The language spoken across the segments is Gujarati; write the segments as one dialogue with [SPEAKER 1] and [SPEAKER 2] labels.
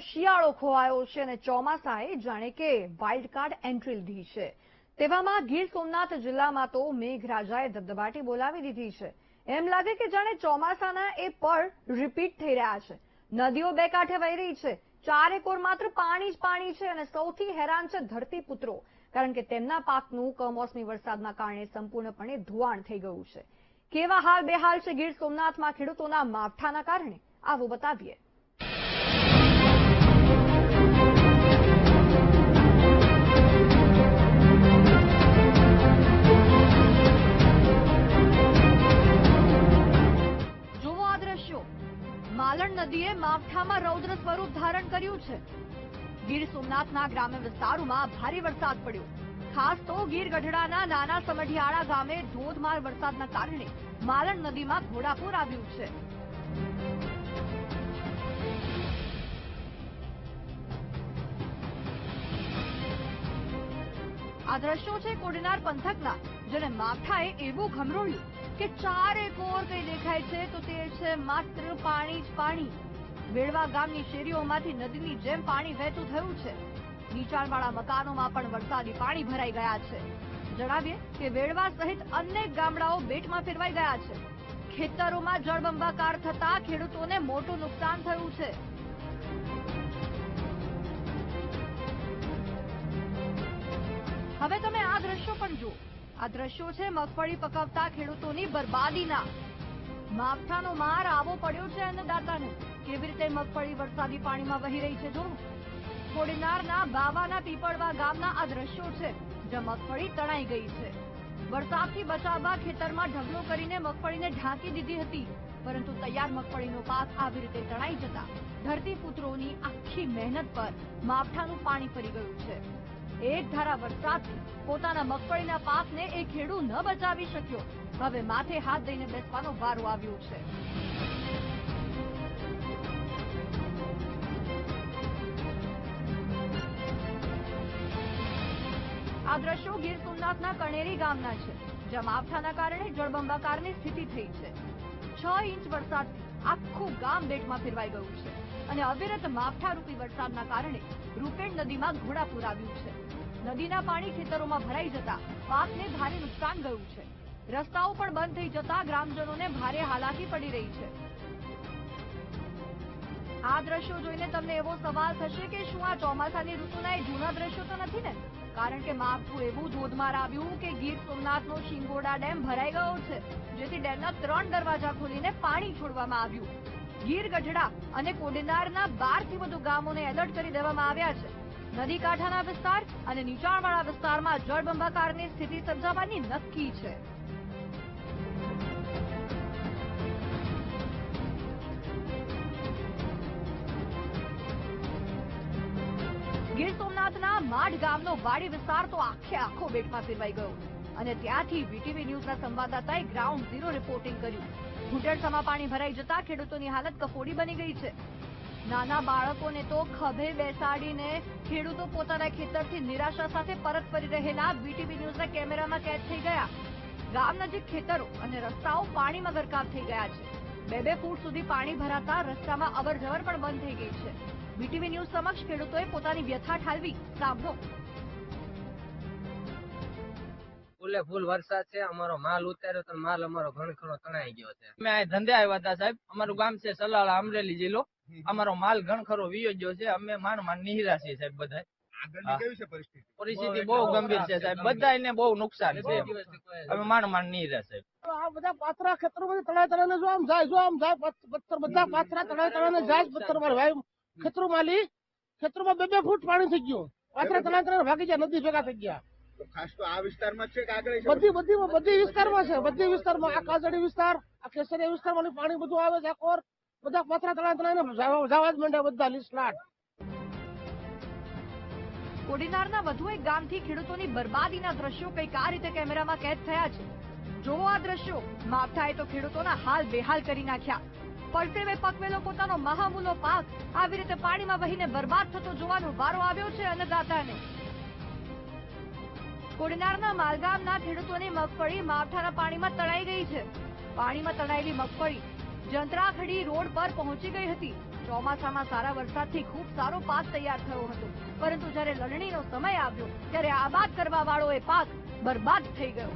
[SPEAKER 1] શિયાળો ખોવાયો છે અને ચોમાસાએ જાણે કે વાઇલ્ડ કાર્ડ એન્ટ્રી લીધી છે. તેવામાં ગીર સોમનાથ જિલ્લામાં તો મેઘરાજાએ ધબધબાટી બોલાવી દીધી છે. એમ લાગે કે જાણે ચોમાસાના એ પળ રિપીટ થઈ રહ્યા છે. નદીઓ બે કાંઠે વહી રહી છે. ચારે કોર માત્ર પાણી જ પાણી છે અને સૌથી હેરાન છે ધરતીપુત્રો, કારણ કે તેમના પાકનું કમોસમી વરસાદના કારણે સંપૂર્ણપણે ધોવાણ થઈ ગયું છે. કેવા હાલ બેહાલ છે ગીર સોમનાથમાં ખેડૂતોના માવઠાના કારણે? આવું બતાવીએ. નદીએ માવઠામાં રૌદ્ર સ્વરૂપ ધારણ કર્યું છે. ગીર સોમનાથના ગ્રામ્ય વિસ્તારોમાં ભારે વરસાદ પડ્યો. ખાસ તો ગીર ગઢડાના નાના સમઢિયાળા ગામે ધોધમાર વરસાદના કારણે માલણ નદીમાં ઘોડાપૂર આવ્યું છે. આ દ્રશ્યો છે કોડીનાર પંથકના, જેને માવઠાએ એવું ઘમરોળ્યું કે ચારે કોર કઈ દેખાય છે, તો તે છે માત્ર પાણી જ પાણી. વેડવા ગામની શેરીઓમાંથી નદીની જેમ પાણી વહેતું થયું છે. નીચાણવાળા મકાનોમાં પણ વરસાદી પાણી ભરાઈ ગયા છે. જણાવીએ કે વેડવા સહિત અનેક ગામડાઓ બેટમાં ફેરવાઈ ગયા છે. ખેતરોમાં જળબંબાકાર થતા ખેડૂતોને મોટું નુકસાન થયું છે. હવે તમે આ દ્રશ્યો પણ જુઓ. આ દ્રશ્યો છે, મગફળી પકવતા ખેડૂતોની બરબાદીના. માવઠાનો માર આવો પડ્યો છે અન્નદાતાને. કેવી રીતે મગફળી વરસાદી પાણીમાં વહી રહી છે જો કોડીનારના બાવાના પીપળવા ગામના આ દ્રશ્યો છે, જ્યાં મગફળી તણાઈ ગઈ છે. વરસાદથી બચાવવા ખેતરમાં ઢગલો કરીને મગફળીને ઢાંકી દીધી હતી, પરંતુ તૈયાર મગફળીનો પાક આવી રીતે તણાઈ જતા ધરતીપુત્રોની આખી મહેનત પર માવઠાનું પાણી ફરી ગયું છે. એક ધારા વરસાદથી પોતાના મગફળીના પાકને એ ખેડૂ ન બચાવી શક્યો. હવે માથે હાથ દઈને બેસવાનો વારો આવ્યો છે. આ દ્રશ્યો ગીર સોમનાથના કણેરી ગામના છે, જ્યાં માવઠાના કારણે જળબંબાકારની સ્થિતિ થઈ છે. છ ઇંચ વરસાદથી આખું ગામ બેટમાં ફેરવાઈ ગયું છે. અને અવિરત માવઠારૂપી વરસાદના કારણે રૂપેણ નદીમાં ઘોડાપૂર આવ્યું છે. નદીના પાણી ખેતરોમાં ભરાઈ જતા પાકને ભારે નુકસાન ગયું છે. રસ્તાઓ પણ બંધ થઈ જતા ગ્રામજનોને ભારે હાલાકી પડી રહી છે. આ દ્રશ્યો જોઈને તમને એવો સવાલ થશે કે શું આ ચોમાસાની ઋતુના એ જૂના દ્રશ્યો તો નથી ને? કારણ કે માવઠું એવું ધોધમાર આવ્યું કે ગીર સોમનાથનો શિંગોડા ડેમ ભરાઈ ગયો છે, જેથી ડેમના ત્રણ દરવાજા ખોલીને પાણી છોડવામાં આવ્યું. ગીર ગઢડા અને કોડીનારના બારથી વધુ ગામોને એલર્ટ કરી દેવામાં આવ્યા છે. નદી કાંઠાના વિસ્તાર અને નીચાણવાળા વિસ્તારમાં જળબંબાકારની સ્થિતિ સર્જાવાની નક્કી છે. ગીર સોમનાથના માઢ ગામનો વાડી વિસ્તાર તો આખે આખો બેટમાં ફેરવાઈ ગયો. અને ત્યાંથી વીટીવી ન્યૂઝના સંવાદદાતાએ ગ્રાઉન્ડ ઝીરો રિપોર્ટિંગ કર્યું. ઘૂંટણસામાં પાણી ભરાઈ જતા ખેડૂતોની હાલત કફોડી બની ગઈ છે. નાના બાળકોને તો ખભે બેસાડીને ખેડૂતો પોતાના ખેતરથી નિરાશા સાથે પરત ફરી રહેલા વીટીવી ન્યૂઝના કેમેરામાં કેદ થઈ ગયા. ગામ નજીક ખેતરો અને રસ્તાઓ પાણીમાં ગરકાવ થઈ ગયા છે. બે બે ફૂટ સુધી પાણી ભરાતા રસ્તામાં અવરજવર પણ બંધ થઈ ગઈ છે. બીટીવી ન્યૂઝ સમક્ષ ખેડૂતોએ પોતાની વ્યથા ઠાલવી. સાંભળો
[SPEAKER 2] ફૂલે ફૂલ વરસાદ છે અમારો માલ ઉતાર્યો તો માલ અમારો ઘણો ઘણો તણાઈ ગયો છે.
[SPEAKER 3] અમે આ ધંધે આવ્યા હતા સાહેબ. અમારું ગામ છે સલાળા અમરેલી જિલ્લો. અમારો માલ ઘણ ખરો વીયો ગયો છે. અમે માંડ માંડ નિહરા છીએ સાહેબ બધા
[SPEAKER 4] આગળની કેવી છે પરિસ્થિતિ?
[SPEAKER 3] પરિસ્થિતિ બહુ ગંભીર છે સાહેબ. બધાને બહુ નુકસાન છે અમે માંડ માન નિહરા સાહેબ.
[SPEAKER 5] આ બધા પાથરા ખેતરોમાંથી તળાઈ તળાઈને જો આમ જાય જો આમ જાય પથ્થર બધા પાથરા તળાઈ તળાઈને જાય પથ્થર મારે ભાઈ. ખેતરોમાં લી ખેતરોમાં બે બે ફૂટ પાણી થઈ ગયું. પાથરા તળાઈ ભાગી ગયા નદી ભેગા થઈ ગયા.
[SPEAKER 4] ખાસ તો આ વિસ્તારમાં જ છે કે આગળ
[SPEAKER 5] બધી બધી બધી વિસ્તારમાં છે બધી વિસ્તારમાં. આ કાજડી વિસ્તાર આ કેસરિયા વિસ્તારમાં પાણી બધું આવે છે કોર. બધા પાથરા તણા તળાઈને જવા જવા જ માંડ્યા બધા લીસલાટ
[SPEAKER 1] કોડીનારના વધુ એક ગામથી ખેડૂતોની બરબાદીના દ્રશ્યો કંઈક આ રીતે કેમેરામાં કેદ થયા છે. જોવો આ દ્રશ્યો. માવઠાએ તો ખેડૂતોના હાલ બેહાલ કરી નાખ્યા. પરસેવે પકવેલો પોતાનો મહામૂલો પાક આવી રીતે પાણીમાં વહીને બરબાદ થતો જોવાનો વારો આવ્યો છે અન્નદાતાને. કોડીનારના માલગામના ખેડૂતોની મગફળી માવઠાના પાણીમાં તણાઈ ગઈ છે. પાણીમાં તણાયેલી મગફળી જંત્રાખડી રોડ પર પહોંચી ગઈ હતી. ચોમાસામાં સારા વરસાદથી ખૂબ સારો પાક તૈયાર થયો હતો. પરંતુ જ્યારે લણણીનો સમય આવ્યો, ત્યારે આબાદ કરવા વાળો એ પાક બરબાદ થઈ ગયો.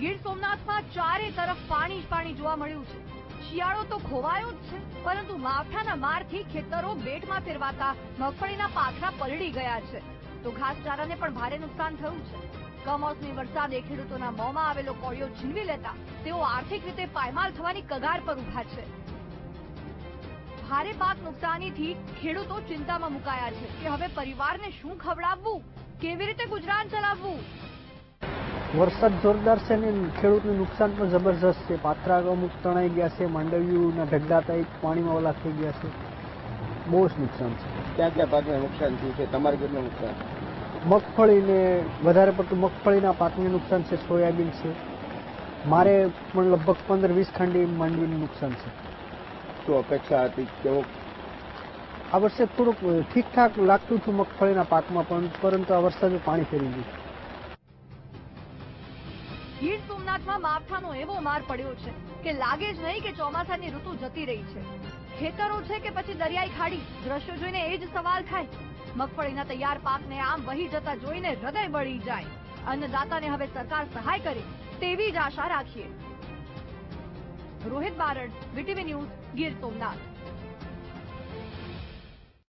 [SPEAKER 1] ગીર સોમનાથમાં ચારે તરફ પાણી જ પાણી જોવા મળ્યું છે. શિયાળો તો ખોવાયો જ છે, પરંતુ માવઠાના મારથી ખેતરો બેટમાં ફેરવાતા મગફળીના પાખરા પલળી ગયા છે. તો ઘાસચારાને પણ ભારે નુકસાન થયું છે. કમોસમી વરસાદે ખેડૂતોના મોંમાં આવેલો કોળિયો છીનવી લેતા તેઓ આર્થિક રીતે પાયમાલ થવાની કગાર પર ઊભા છે. ભારે પાક નુકસાનીથી ખેડૂતો ચિંતામાં મુકાયા છે કે હવે પરિવારને શું ખવડાવવું? કેવી રીતે ગુજરાન ચલાવવું?
[SPEAKER 6] વરસાદ જોરદાર છે ને ખેડૂતને નુકસાન પણ જબરજસ્ત છે. પાથરા અમુક તણાઈ ગયા છે માંડવીઓના ઢગલા થઈ પાણીમાં ઓલા થઈ ગયા છે. બહુ જ નુકસાન છે.
[SPEAKER 4] ક્યાં ક્યાં પાકને નુકસાન થયું છે? તમારે કેટલું નુકસાન?
[SPEAKER 6] મગફળીને વધારે પડતું મગફળીના પાકને નુકસાન છે સોયાબીન છે. મારે પણ લગભગ પંદર વીસ ખાંડી માંડવીનું નુકસાન છે.
[SPEAKER 4] શું અપેક્ષા હતી કેવો?
[SPEAKER 6] આ વર્ષે થોડુંક ઠીકઠાક લાગતું હતું મગફળીના પાકમાં પણ પરંતુ આ વરસાદે પાણી ફેરી ગયું
[SPEAKER 1] ગીર સોમનાથમાં માવઠાનો એવો માર પડ્યો છે કે લાગે જ નહીં કે ચોમાસાની ઋતુ જતી રહી છે. ખેતરો છે કે પછી દરિયાઈ ખાડી? દ્રશ્યો જોઈને એ જ સવાલ થાય. મગફળીના તૈયાર પાકને આમ વહી જતા જોઈને હૃદય બળી જાય. અન્નદાતાને હવે સરકાર સહાય કરે તેવી જ આશા રાખીએ. Rohit Barad, VTV news Gir Somnath.